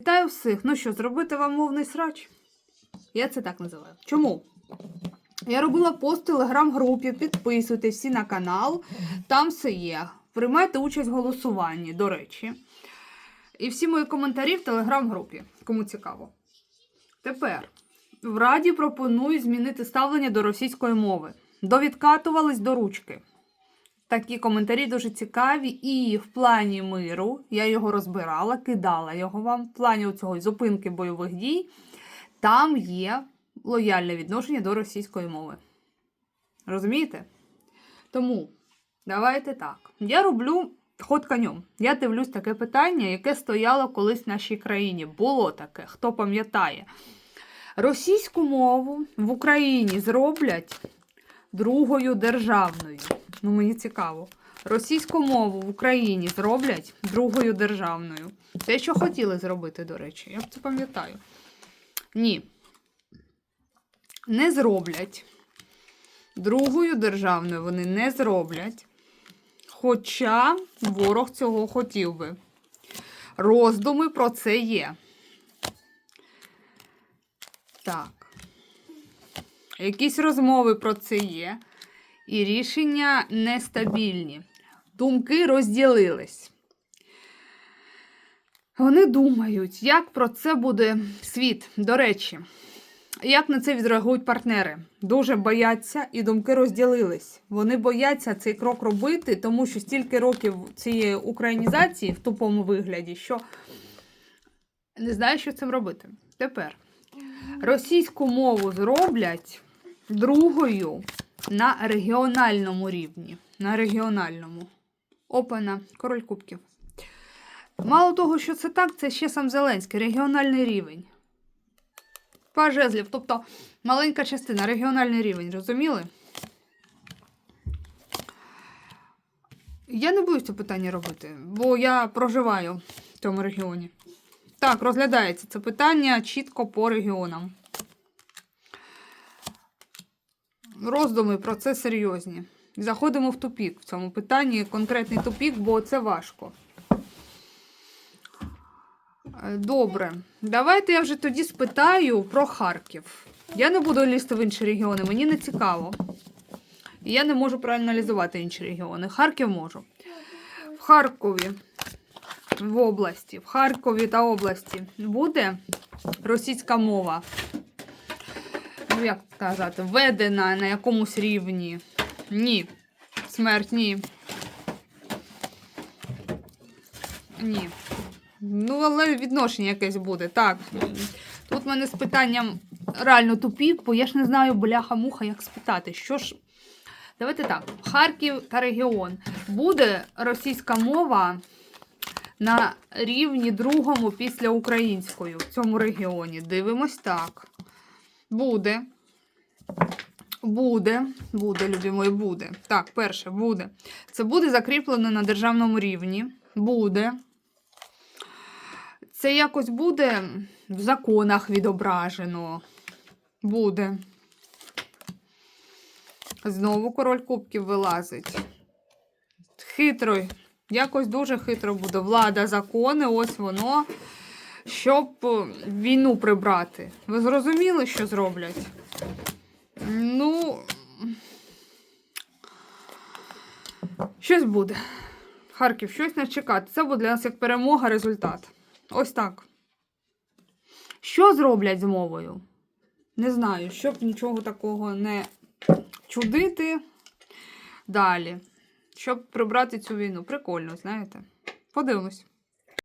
Вітаю всіх. Ну що, зробити вам мовний срач? Я це так називаю. Чому? Я робила пост в телеграм-групі, підписуйтесь всі на канал, там все є. Приймайте участь в голосуванні, до речі. І всі мої коментарі в телеграм-групі, кому цікаво. Тепер в Раді пропоную змінити ставлення до російської мови. Довідкатувались до ручки. Такі коментарі дуже цікаві. І в плані миру я його розбирала, кидала його вам. В плані цього зупинки бойових дій. Там є лояльне відношення до російської мови. Розумієте? Тому давайте так. Я роблю ход конем. Я дивлюсь таке питання, яке стояло колись в нашій країні. Було таке, хто пам'ятає. Російську мову в Україні зроблять другою державною. Ну, мені цікаво. Російську мову в Україні зроблять другою державною. Те, що хотіли зробити, до речі, я це пам'ятаю. Ні. Не зроблять. Другою державною вони не зроблять. Хоча ворог цього хотів би. Роздуми про це є. Так. Якісь розмови про це є. І рішення нестабільні. Думки розділились. Вони думають, як про це буде світ. До речі, як на це відреагують партнери? Дуже бояться і думки розділились. Вони бояться цей крок робити, тому що стільки років цієї українізації в тупому вигляді, що не знаю, що цим робити. Тепер російську мову зроблять другою на регіональному рівні. На регіональному. Опана, король кубків. Мало того, що це так, це ще сам Зеленський, регіональний рівень. Паж жезлів, тобто маленька частина, регіональний рівень, розуміли? Я не буду це питання робити, бо я проживаю в цьому регіоні. Так, розглядається це питання чітко по регіонам. Роздуми про це серйозні. Заходимо в тупік в цьому питанні, конкретний тупік, бо це важко. Е, Добре, давайте я вже тоді спитаю про Харків. Я не буду лізти в інші регіони, мені не цікаво. І я не можу проаналізувати інші регіони. Харків можу. В Харкові, в області, в Харкові та області буде російська мова. Ну, як сказати, введена на якомусь рівні. Ні. Смерть, ні. Ні. Ну, але відношення якесь буде. Так. Тут в мене з питанням реально тупік, бо я ж не знаю бляха-муха, як спитати. Що ж. Давайте так. Харків та регіон. Буде російська мова на рівні другому після української в цьому регіоні. Дивимось так. Буде. Буде, буде, любі мої, буде. Так, перше, буде. Це буде закріплено на державному рівні. Буде. Це якось буде в законах відображено. Буде. Знову король кубків вилазить. Хитро. Якось дуже хитро буде. Влада, закони, ось воно. Щоб е, війну прибрати. Ви зрозуміли, що зроблять? Ну. Щось буде. Харків, щось не чекати. Це буде для нас як перемога, результат. Ось так. Що зроблять з мовою? Не знаю, щоб нічого такого не чудити. Далі. Щоб прибрати цю війну. Прикольно, знаєте? Подивимось.